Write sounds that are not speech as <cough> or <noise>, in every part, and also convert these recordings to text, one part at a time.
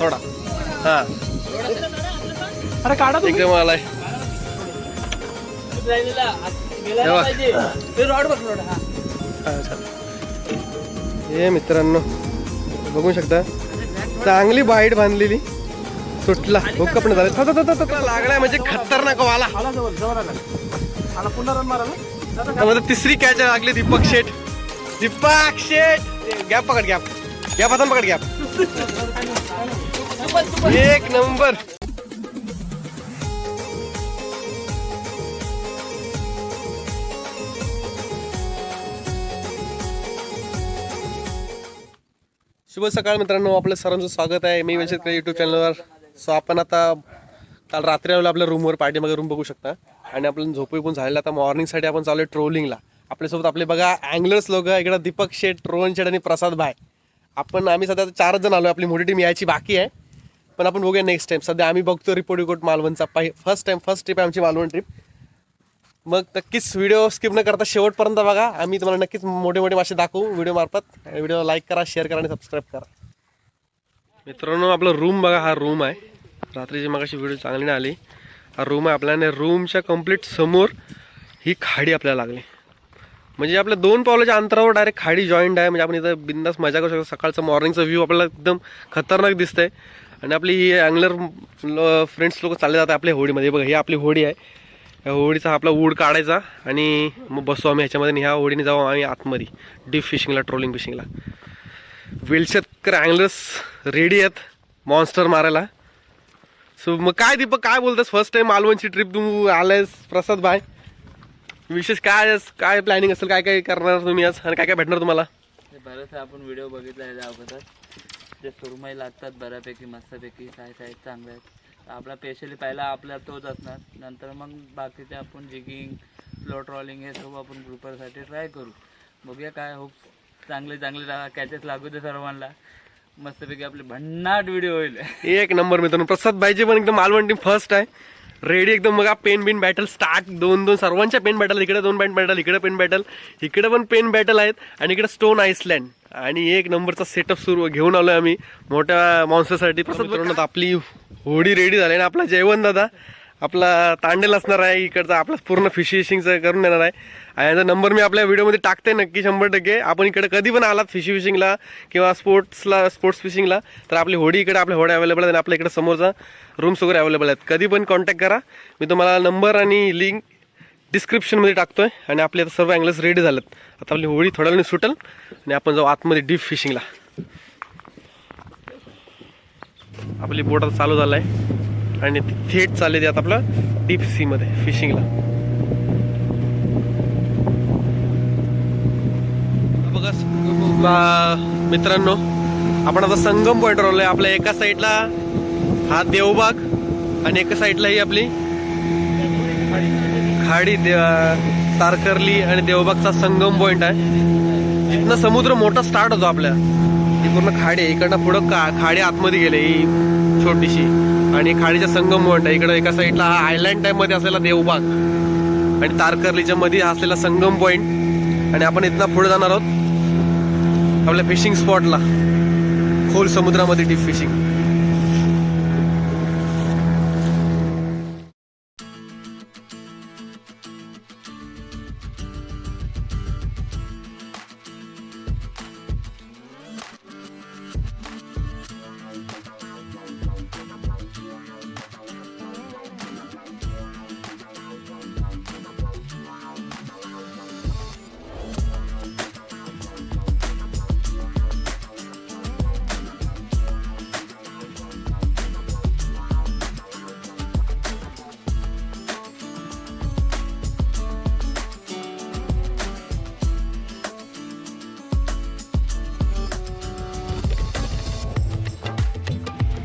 थोडा हा. अरे काढा तुम्ही. एकदम आलाय. तेव्हा. हा. हे. मित्रांनो बघू शकता. चांगली बाईट बांधलेली. सुटला. हुक्का पण झाला. था, था, था, था, था, लागलाय म्हणजे खतरनाक वाला. आला जवळ जवळ आला. आला पुन्हा रन त्यामध्ये तिसरी कॅच लागली दीपक शेठ. दीपक शेठ. गॅप पकड गॅप गॅप हातान पकड गॅप <laughs> एक नंबर. शुभ सकाळ मित्रांनो आपलं सर्वांचं स्वागत आहे. मी वंचित युट्यूब चॅनलवर सो आपण आता काल रात्री आलो आपल्या रूमवर पाठीमागे रूम बघू शकता. आणि आपलं झोपे पण झालेलं आता मॉर्निंगसाठी आपण चालू आहे ट्रोलिंगला आपल्यासोबत आपले बघा अँगलर्स लोक इकडं दीपक शेठ रोहन शेठ आणि प्रसाद भाय आपण आम्ही सध्या चारच जण आलो आपली मोठी टीम यायची बाकी आहे. पण आपण बघूया नेक्स्ट टाइम सध्या आम्ही बघतो रिपोर्ट रिपोर्ट मालवणचा. पाहि फर्स्ट टाइम फर्स्ट ट्रिप आहे आमची मालवण ट्रिप मग नक्कीच व्हिडिओ स्किप न करता शेवटपर्यंत बघा. आम्ही तुम्हाला नक्कीच मोठे मोठे मासे दाखवू व्हिडिओ मार्फत. व्हिडिओ लाईक करा शेअर करा आणि सबस्क्राईब करा. मित्रांनो आपला रूम बघा हा रूम आहे. रात्रीची मगाशी व्हिडिओ चांगली नाही आली. हा रूम आहे आपल्याने रूमच्या कंप्लीट समोर ही खाडी आपल्याला लागली. म्हणजे आपल्या दोन पावलाच्या अंतरावर डायरेक्ट खाडी जॉईंट आहे. म्हणजे आपण इथं बिंदास मजा करू शकतो. सकाळचं मॉर्निंगचा व्ह्यू आपल्याला एकदम खतरनाक दिसतंय. आणि आपली ही अँगलर फ्रेंड्स लोक चालले जातात आपल्या होडीमध्ये. बघा ही आपली होडी आहे. या होडीचा आपला वूड काढायचा आणि मग बसू आम्ही ह्याच्यामध्ये ह्या होडीने जाऊ आम्ही आतमध्ये डीप फिशिंगला ट्रोलिंग फिशिंगला वेलशेतकर अँगलर्स रेडी आहेत मॉन्स्टर मारायला. सो मग काय दीपक काय बोलतोस? फर्स्ट टाइम मालवणची ट्रिप तू आलायस प्रसाद भाई. विशेष काय आज- काय प्लॅनिंग असेल काय काय करणार तुम्ही आज? आणि काय काय भेटणार तुम्हाला? बरंच आपण व्हिडिओ बघितला आहे अगोदर. ते सुरमई लागतात बऱ्यापैकी मस्तपैकी काय काय चांगलं आहेत. आपला स्पेशली पहिला आपला तोच असणार. नंतर मग बाकीचे आपण जिगिंग फ्लो ट्रॉलिंग हे सर्व आपण ग्रुपरसाठी ट्राय करू. बघूया काय होप चांगले चांगले कॅचेस लागू दे सर्वांना. मस्तपैकी आपले भन्नाट व्हिडिओ होईल. एक नंबर मित्रांनो प्रसाद भाईची पण एकदम आलवंटी फर्स्ट आहे. रेडी एकदम बघा पेन बिन बॅटल स्टार्ट दोन दोन सर्वांच्या पेन बॅटल इकडे दोन पेन बॅटल इकडे पेन बॅटल इकडे पण पेन बॅटल आहेत आणि इकडे स्टोन आईसलँड आणि एक नंबरचा सेटअप सुरू घेऊन आलोय आम्ही. मोठ्या माणसासाठी आपली होडी रेडी झाली आणि आपला जयवंत दादा. आपला तांडेल असणार आहे इकडचा आपला पूर्ण फिश करून देणार आहे. आणि याचा नंबर मी आपल्या व्हिडिओमध्ये टाकते नक्की शंभर टक्के. आपण इकडे कधी पण आलात फिशी फिशिंगला किंवा स्पोर्ट्सला स्पोर्ट्स फिशिंगला तर आपली होडी इकडे आपल्या होड्या अवेलेबल आहेत आणि आपल्या इकडे समोरचा रूम्स वगैरे अवेलेबल आहेत. कधी पण कॉन्टॅक्ट करा. मी तुम्हाला नंबर आणि लिंक डिस्क्रिप्शनमध्ये टाकतो आहे आणि आपले आता सर्व अँगल्स रेडी झालेत. आता आपली होळी थोड्या वेळाने सुटेल आणि आपण जाऊ आतमध्ये डीप फिशिंगला आपली बोट आता चालू झाला आहे आणि थेट चालले जात आपलं डीप सी मध्ये फिशिंगला बघा मित्रांनो आपण आता संगम पॉईंटवर आलोय. आपल्या एका साईडला हा देवबाग आणि एका साईडला ही आपली खाडी दे- तारकर्ली आणि देवबागचा संगम पॉईंट आहे. इथनं समुद्र मोठा स्टार्ट होतो आपल्या. ही पूर्ण खाडी आहे. इकडनं पुढं का खाडी आतमध्ये गेले ही छोटीशी. आणि खाडीच्या संगम पॉईंट आहे. इकडं एका साईडला हा आयलँड टाईपमध्ये असलेला देवबाग. आणि तारकर्लीच्या मध्ये हा असलेला संगम पॉईंट आणि आपण इथनं पुढे जाणार आहोत. आपल्या फिशिंग स्पॉटला खोल समुद्रामध्ये डीप फिशिंग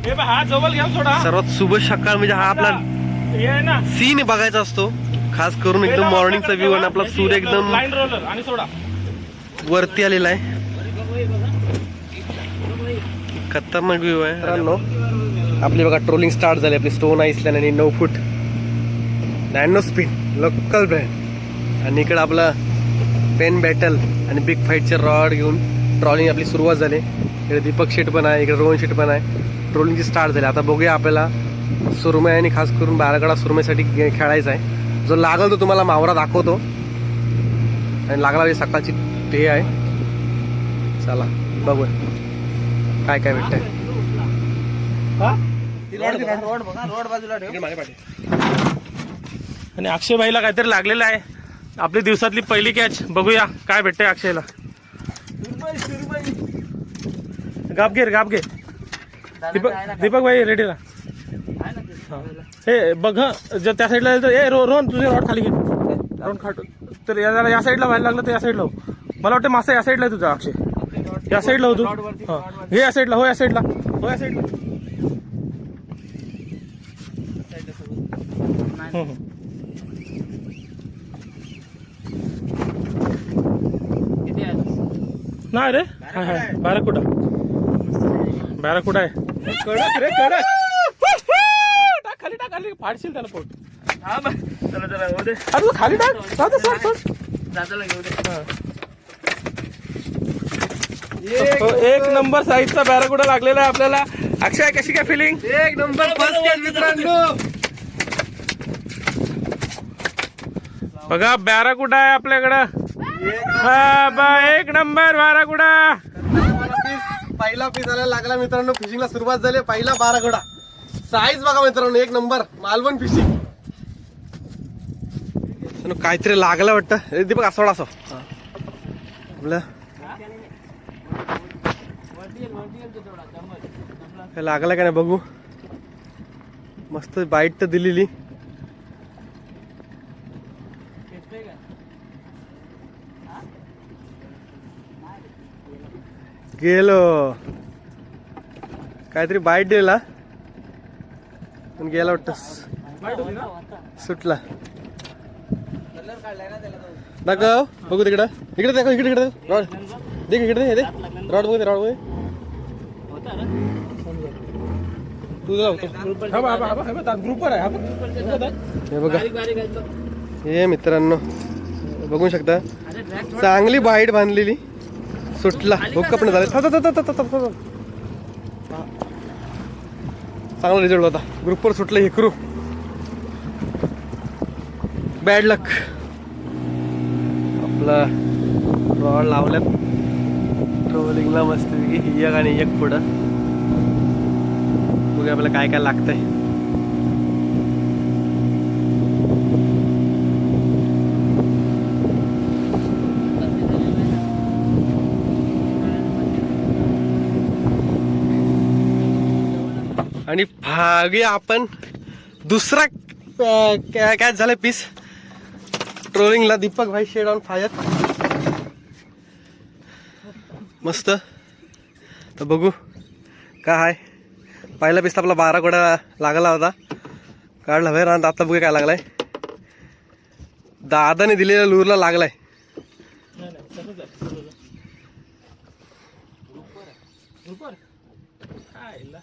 हे बघ, हा जवळ घ्या थोडा. सर्वात शुभ सकाळ म्हणजे हा आपला हे ना. सीन बघायचा असतो. खास करून एकदम मॉर्निंगचा व्ह्यू आणि आपला सूर्य एकदम लाईन रोलर आणि सोडा. वरती आलेला आहे. खतरनाक व्ह्यू आहे. आपली बघा ट्रोलिंग स्टार्ट झाली. आपली स्टोन आईसलँड आणि नऊ foot. Nano speed local brand आणि इकडं आपला पेन बॅटल आणि बिग फाईटचे रॉड घेऊन ट्रॉलिंग आपली सुरुवात झाली. इकडे दीपक शेट पण आहे इकडे रोहन शेट पण आहे. ट्रोलिंगची स्टार्ट झाली. आता बघूया आपल्याला सुरमई आणि खास करून बारागडा सुरमईसाठी गे- खेळायचा आहे. जो लागल तो तुम्हाला मावरा दाखवतो. आणि लागला म्हणजे सकाळची ते आहे. चला बघूया. काय काय भेटतंय? रोड बघा रोड बाजूला ठेव. आणि अक्षय भाईला काहीतरी लागलेलं आहे. आपली दिवसातली पहिली कॅच बघूया काय भेटतंय अक्षयला. गाप घे रे, गाप घे. दीपक दीपक भाई रेडी राहा हा. हे बघ हं, जर त्या साईडला तर ए रो रोहन तुझे रॉड खाली घे. रोहन खाट तर या जरा या साईडला व्हायला लागलं तर या साईडला हो. मला वाटतं मासा या साईडला आहे तुझा अक्षय. या साईडला हो तू. हा. हे या साईडला हो या साईडला हो या साईडला हं, हं. किती आहे? नाही रे. हाय हाय. बॅराकुडा बॅराकुडा आहे? कडक रे कडक. <laughs> टाक खाली टाक खाली. फाडशील त्याला पोट हा बा चला चला होऊ दे. अरे तू खाली टाक. जाऊ दे, सोड, सोड. दादाला घेऊ दे. एक नंबर साईजचा बॅराकुडा लागलेला आहे आपल्याला. अक्षय कशी काय फिलिंग एक नंबर फर्स्ट कॅच मित्रांनो. बघा बॅराकुडा आहे आपल्याकडं. हा, बा एक नंबर बॅराकुडा. पहिला पीस आला लागला मित्रांनो फिशिंगला सुरुवात झाली पहिला बारा घोडा. साईज बघा मित्रांनो एक नंबर मालवण फिशिंग काहीतरी लागलं वाटतं. हे दीपक असं असं आपलं. लागलं का नाही बघू? मस्त बाईट तर दिलेली. गेलो. काहीतरी बाईट दिला. पण गेला वाटत. सुटला. दाखव. बघू तिकडं. इकडे दाखव इकडे इकडे. रॉड देख इकडे दे, रॉड बघू दे रॉड बघू दे. तू जाऊ. हा बघ. हे मित्रांनो बघू शकता. चांगली बाईट बांधलेली. सुटला. हो, भुक्क पण झाले. चांगला रिझल्ट होता. ग्रुपवर सुटलं हे करू बॅड लक आपला रॉड लावल्यात. ट्रोलिंगला मस्त एक आणि एक पुढं. बघूया आपल्याला काय काय लागतंय. हा आपण दुसरा काय झालं पीस ट्रोलिंगला दीपक भाई शेड ऑन फायर मस्त. तर बघू काय आहे पहिला पीस आपला बारा कोडा लागला होता. काढला बाहेर आणि आता बघू काय लागलाय. दादाने दिलेल्या लूरला लागलाय नाही, नाही, तसंच आहे, तसंच आहे. ग्रुपवर? काय ला?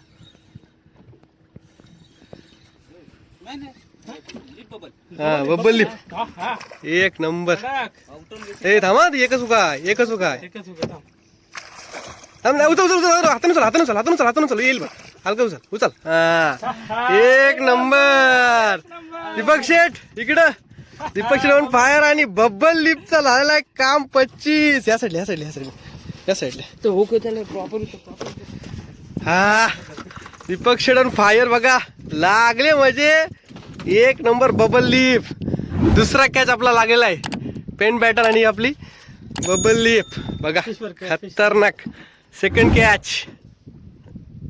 हा बब्बल लिप. एक नंबर. ए थांबा एकच उका एकच उका थांब. ना, उचल उचल उचल हाताने उचल हाताने उचल हाताने उचल हाताने उचल येईल बघ. हलका उचल उचल. हा. एक नंबर. दीपक शेठ इकडं. दीपक शेठ ऑन फायर आणि बब्बल लिपचा झालेला आहे काम पच्चीस. या साईडला या साईडला या साईडला या साईडला तो हुक त्याला प्रॉपर हा. दीपक ऑन फायर बघा. लागले म्हणजे एक नंबर बबल लीफ. दुसरा कॅच आपला लागलेला आहे. पेन बॅटर आणि आपली बबल लीफ. बघा खतरनाक. सेकंड कॅच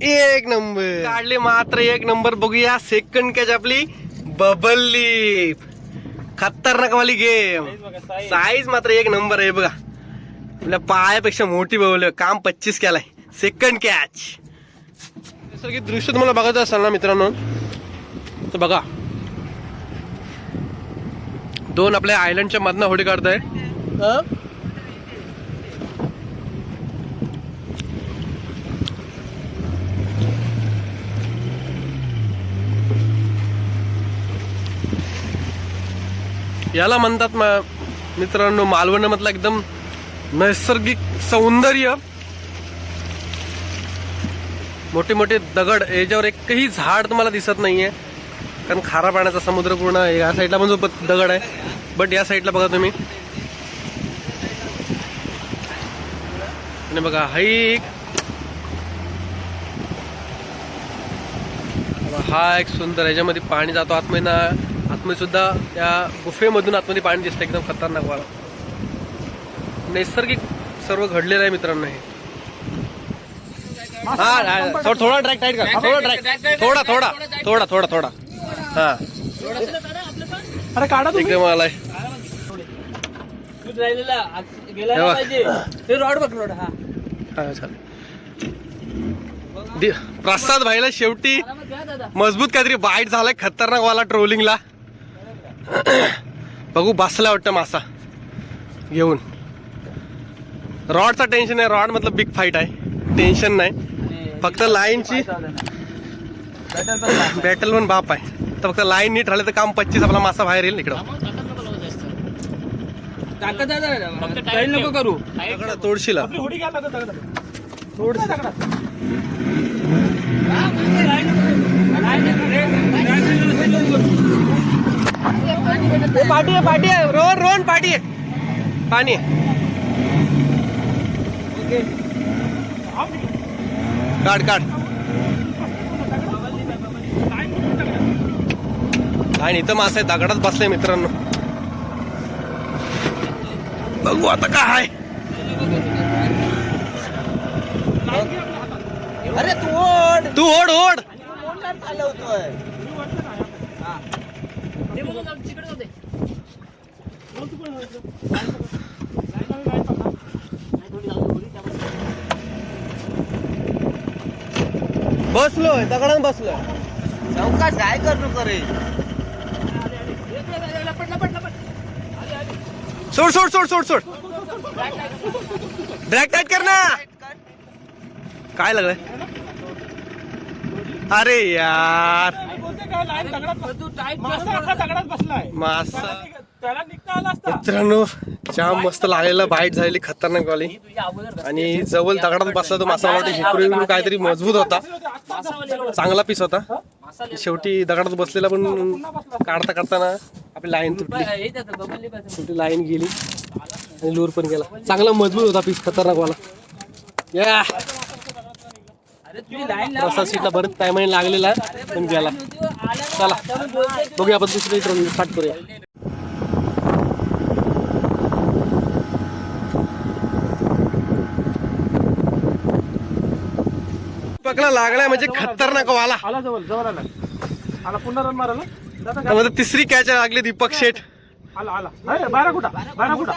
एक नंबर. काढले मात्र एक नंबर. बघूया सेकंड कॅच आपली बबल लीफ. खतरनाक वाली गेम. साईज मात्र एक नंबर आहे बघा. आपल्या पायापेक्षा मोठी बवलं काम पच्चीस केलाय. सेकंड कॅच नैसर्गिक दृश्य तुम्हाला बघायचं असाल ना मित्रांनो तर बघा. दोन आपल्या आयलंडच्या मधनं होडी काढताय. याला म्हणतात मा- मित्रांनो मालवणमधला एकदम नैसर्गिक सौंदर्य. मोठे मोठे दगड याच्यावर एकही झाड तुम्हाला दिसत नाहीये. कारण खारा पाण्याचा समुद्र पूर्ण आहे. या साईडला पण जो दगड आहे. बट या साईडला बघा तुम्ही. आणि बघा हाईक एक हा एक सुंदर याच्यामध्ये पाणी जातो आतमध्ये ना आतमध्ये सुद्धा त्या गुफेमधून आतमध्ये पाणी दिसतं एकदम खतरनाक वाला. नैसर्गिक सर्व घडलेलं आहे मित्रांनो हे. हा थोडा ट्रॅक टाईट करा. थोडा ट्रॅक थोडा थोडा थोडा थोडा थोडा. हा. अरे काढा तुम्ही. एकदम आलाय तू राहिलेला आज गेला हे. पाहिजे. ते रॉड बघ रॉड हा. हा चालेल. प्रसाद भाईला शेवटी मजबूत काहीतरी बाईट झालाय खतरनाक वाला ट्रोलिंगला बघू बसला वाटतं मासा. घेऊन. रॉडचा टेन्शन आहे रॉड मतलब बिग फाईट आहे. टेन्शन नाही. फक्त लाईनची. बॅटल पण बाप आहे. तर फक्त लाईन नीट राहिलं तर काम पच्चीस आपला मासा बाहेर येईल इकडं. टाका दादा काही नको करू. दगडं तोडशीला. पाठी आहे पाठी आहे. रोहन रोहन पाठी आहे. पाणी. आहे. काढ काढ. आणि इथं मासा दगडात बसले मित्रांनो. बघू आता काय. अरे तू ओढ. तू ओढ ओढ. बसलोय दगडात बसलोय. चौकाश काय करू करे सोड सोड सोड सोड सोड. ब्रॅक टाईट कर ना. काय लागलं अरे यार. मासा. मित्रांनो जाम मस्त लागलेला बाईट झालेली खतरनाक वाली. आणि जवळ दगडात बसला तो मासा वाटत वाटतं काहीतरी मजबूत होता. चांगला पीस होता. शेवटी दगडात बसलेला पण काढता काढताना आपली लाईन तुटली. हे शेवटी लाईन गेली. आणि लूर पण गेला. चांगला मजबूत होता पीस खतरनाक वाला. या. सीटला बरेच टायमाने लागलेला पण गेला. चला. बघूया आपण दुसरी स्टार्ट करूया. पकडा लागलाय म्हणजे खतरनाक वाला. आला जवळ जवळ आला. आला पुन्हा रन मारायला? त्यामध्ये तिसरी कॅच लागली दीपक शेठ। आला आला। अरे बारा कुठा? बारा कुठा?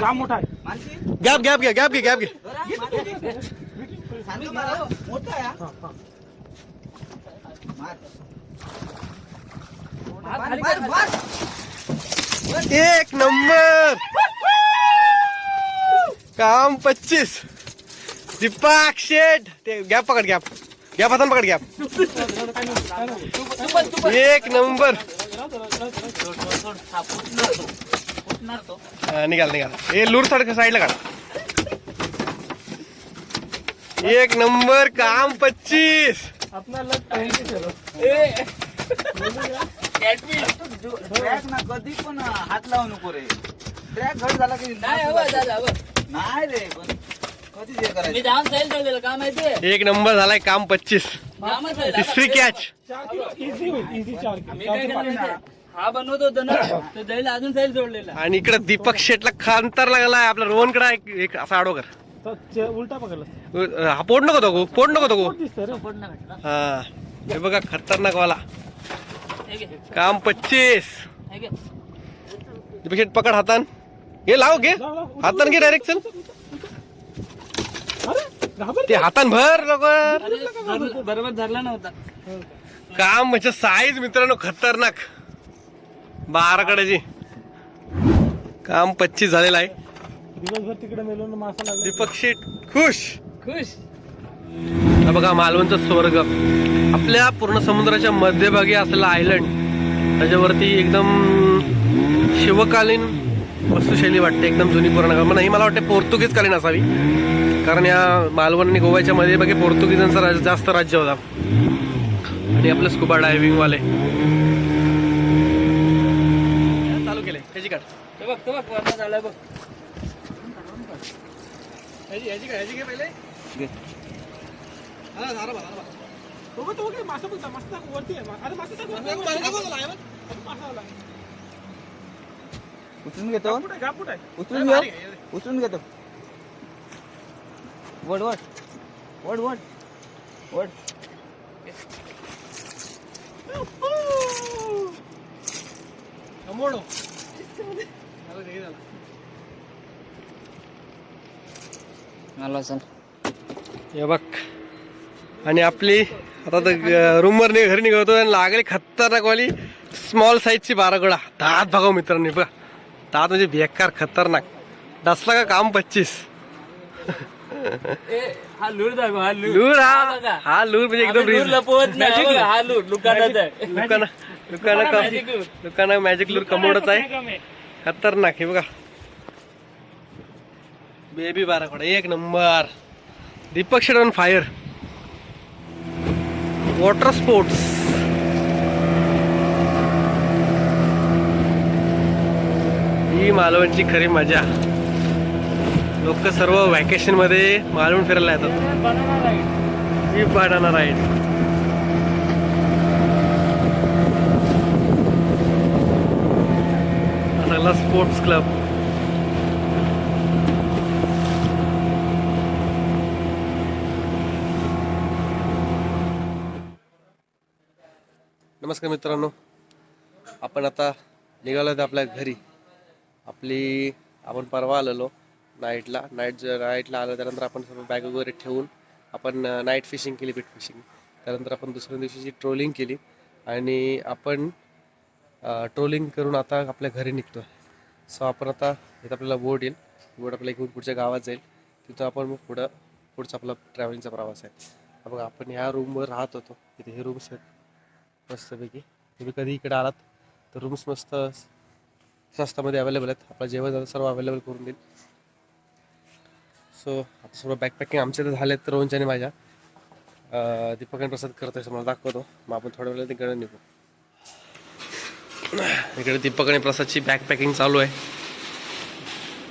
जाम मोठा आहे. गॅप गॅप घ्या गॅप घे गॅप घे. एक नंबर। काम पच्चीस। दीपक शेठ ते गॅप पकड गॅप. गॅप हातान पकड गॅप एक नंबर. निघाल निघाल. हे लूर साड साईडला काढ. एक नंबर काम पच्चीस. कधी पण हात लावू नको रे. ट्रॅक घट झाला की नाही रे पण मी करायचं? जाम सैल ठेवलेलं का माहितीये एक नंबर झालाय काम पच्चीस. आहे. तिसरी कॅच मी काय केलं माहितीये? हा बनवत होतो ना तो दैल अजून सैल जोडलेला. आणि इकडे दीपक शेटला खांतर लागलाय आपला रोहनकडे एक एक असा आडो कर. उलटा पकडला. हा पोट नको तो पोट नको तो सपोर्ट भेटला हा हे बघा खतरनाक वाला. हे घे, काम पच्चीस. हे घे. दीपक शेट पकड हातान. हे लाव घे. हातान घे डायरेक्ट चल. ते हातान भर लवकर. बरोबर धरला नव्हता. काम म्हणजे साईज मित्रांनो खतरनाक. बारा कडेची काम पच्चीस झालेला आहे. दिवसभर तिकडे मेलो ना मासा लागला. दीपक शेट खुश. खुश. हा बघा मालवणचा स्वर्ग. आपल्या पूर्ण समुद्राच्या मध्यभागी असलेला आयलंड त्याच्यावरती एकदम शिवकालीन वस्तुशैली वाटते एकदम जुनी पुराण पण ही मला वाटते पोर्तुगीज कालीन असावी. कारण या मालवण आणि गोव्याच्या मध्ये बघे पोर्तुगीजांचा राज- जास्त राज्य होता. आणि आपलं स्कुबा डायव्हिंग वाले. चालू केले. ह्याची काढ. ते बघ ते बघ वरनं झालाय बघ. ह्याची ह्याची काय ह्याची घे पहिले. घे. हा, झालं बा, झालं बा. उचलून घेतो. उचलून घेऊ. उचलून घेतो. वड वड. वड वड. वड. मोडो हे सर. हे बघ. आणि आपली आता तर रूमवर घरी निघतो आणि लागली खतरनाक वाली स्मॉल साईजची बारागोळा. दात बघाव मित्रांनी बघा. दात म्हणजे बेकार खतरनाक। डसला का काम पच्चीस। ए हा लूर दाखव हा लूर लूर हा. हा लूर म्हणजे एकदम लूर लपवत नाही बघा, हा लूर दुकानात आहे. दुकाना दुकाना Magic लूर. दुकाना मॅजिक लूर आहे. खतरनाक हे बघा. बेबी बाराखोडा एक number. Deepak Sheth on fire water sports मालवणची खरी मजा. लोक सर्व व्हॅकेशनमध्ये मालवण फिरायला येतात. ही बनाना राईड सगळा स्पोर्ट्स क्लब नमस्कार मित्रांनो. आपण आता निघालो आहोत आपल्या घरी. आपली आपण परवा आलेलो नाईटला नाईट नाईटला आलं त्यानंतर आपण सर्व बॅग वगैरे ठेवून आपण नाईट फिशिंग केली बीट फिशिंग त्यानंतर आपण दुसऱ्या दिवशीची ट्रोलिंग केली आणि आपण ट्रोलिंग करून आता आपल्या घरी निघतो सो आपण आता इथं आपल्याला बोट येईल. बोट आपल्याला घेऊन पुढच्या गावात जाईल. तिथं आपण मग पुढं पुढचा आपला ट्रॅव्हलिंगचा प्रवास आहे. मग बघा आपण ह्या रूमवर राहत होतो. इथे हे रूम्स आहेत मस्तपैकी. तुम्ही कधी इकडे आलात तर रूम्स मस्त स्वस्तामध्ये अवेलेबल आहेत. आपलं जेवण झालं सर्व अवेलेबल करून देईल. सो आता सर्व बॅकपॅकिंग आमचे तर झाले तर रोहनच्या आणि माझ्या. दीपक आणि प्रसाद करतोय मला दाखवतो. मग आपण थोड्या वेळात तिकडे निघू. इकडे दीपक आणि प्रसादची बॅकपॅकिंग चालू आहे.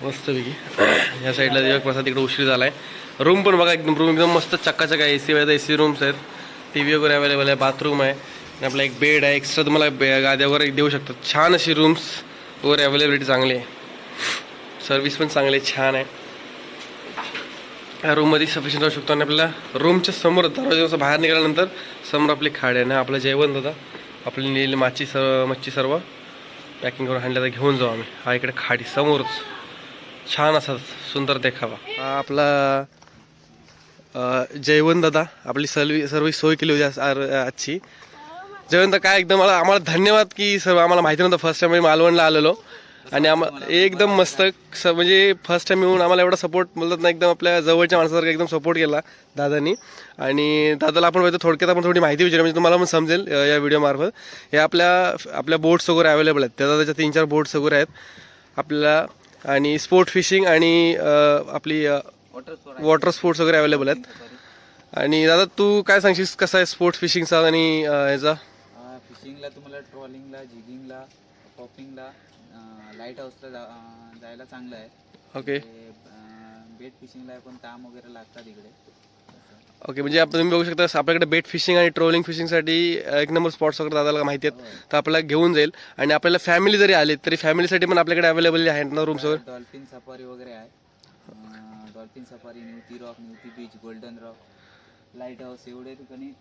मस्तपैकी. या साईडला दीपक प्रसाद इकडे उशीर झाला आहे रूम पण बघा एकदम रूम एकदम मस्त चक्काचक आहे. ए सी वगैरे ए सी रूम्स आहेत. टी व्ही वगैरे अवेलेबल आहे बाथरूम आहे. आणि आपला एक बेड आहे. एक्स्ट्रा तुम्हाला बे- गाद्या वगैरे देऊ शकतात. छान अशी रूम्स वर अवेलेबिलिटी चांगली आहे. सर्विस पण चांगली आहे छान आहे. या रूममध्ये सफिशियंट राहू शकतो आणि आपल्याला रूमच्या समोर दरवाजा बाहेर निघाल्यानंतर समोर आपली खाड आहे ना आपलं जेवण दादा आपली नील माची सर्व मच्छी सर्व. पॅकिंग करून आणल्या तर घेऊन जाऊ आम्ही. हा इकडे खाडी समोरच. छान असा सुंदर देखावा. हा आपला जेवण जयवंत दादा आपली सर्वी सर्व सोय केली होती आज- आर- आजची. जयंत काय एकदम मला आम्हाला धन्यवाद की सर आम्हाला माहिती नव्हतं. फर्स्ट टाइम मालवणला आलेलो. आणि आम्हाला एकदम मस्त स- म्हणजे फर्स्ट टाइम येऊन आम्हाला एवढा सपोर्ट बोलतात ना एकदम आपल्या जवळच्या माणसासारखा एकदम सपोर्ट केला दादानी. आणि दादाला आपण पाहिजे थोडक्यात आपण थोडी माहिती विचारू म्हणजे तुम्हाला पण समजेल या व्हिडिओमार्फत हे आपल्या आपल्या बोट्स वगैरे अवेलेबल आहेत. त्या दादाच्या तीन चार बोट्स वगैरे आहेत. आपल्याला आणि स्पोर्ट फिशिंग आणि आपली वॉटर स्पोर्ट्स वगैरे अवेलेबल आहेत. आणि दादा तू काय सांगशील? कसं आहे स्पोर्ट्स फिशिंगचा आणि याचा ह्याचा? फिशिंगला तुम्हाला ट्रॉलिंगला जिगिंगला पॉपिंगला लाइट हाऊसला जा- जायला चांगलं आहे. ओके बेट फिशिंगला पण ताम वगैरे लागतात इकडे. ओके म्हणजे आपण तुम्ही बघू शकता आपल्याकडे बेट फिशिंग आणि ट्रोलिंग फिशिंगसाठी एक नंबर स्पॉट्स वगैरे दादाला माहिती आहेत. तर आपल्याला घेऊन जाईल. आणि आपल्याला फॅमिली जरी आली तरी फॅमिलीसाठी पण आपल्याकडे अवेलेबल आहेत ना रूम्स वगैरे डॉल्फिन सफारी वगैरे आहे. Dolphin safari Nivati rock Nivati beach golden rock lighthouse एवढे ठिकाणी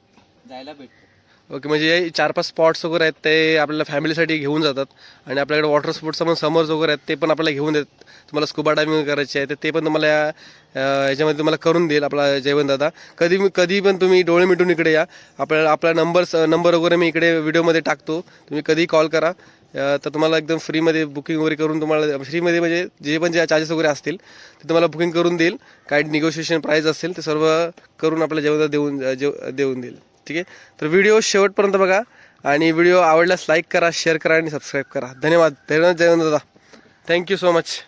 जायला भेटतं. ओके म्हणजे चार पाच स्पॉट्स वगैरे आहेत ते आपल्याला फॅमिलीसाठी घेऊन जातात. आणि आपल्याकडे वॉटर स्पोर्ट्स पण समर्स वगैरे आहेत ते पण आपल्याला घेऊन देत तुम्हाला स्कुबा डायविंग करायची आहे तर ते पण तुम्हाला याच्यामध्ये तुम्हाला करून देईल आपला जयवंत दादा. कधी कधी पण तुम्ही डोळे मिटून इकडे या. आपल्याला आपला नंबर्स नंबर वगैरे मी इकडे व्हिडिओमध्ये टाकतो. तुम्ही कधी कॉल करा. तर तुम्हाला एकदम फ्रीमध्ये बुकिंग वगैरे करून तुम्हाला फ्रीमध्ये म्हणजे जे पण जे चार्जेस वगैरे असतील ते तुम्हाला बुकिंग करून देईल. काही निगोशिएशन प्राईस असेल ते सर्व करून आपल्या जेवण देऊन जेव देऊन देईल. ठीक आहे? तर व्हिडिओ शेवटपर्यंत बघा आणि व्हिडिओ आवडल्यास लाईक करा शेअर करा आणि सबस्क्राईब करा. धन्यवाद. धन्यवाद जयवंत दादा. Thank you so much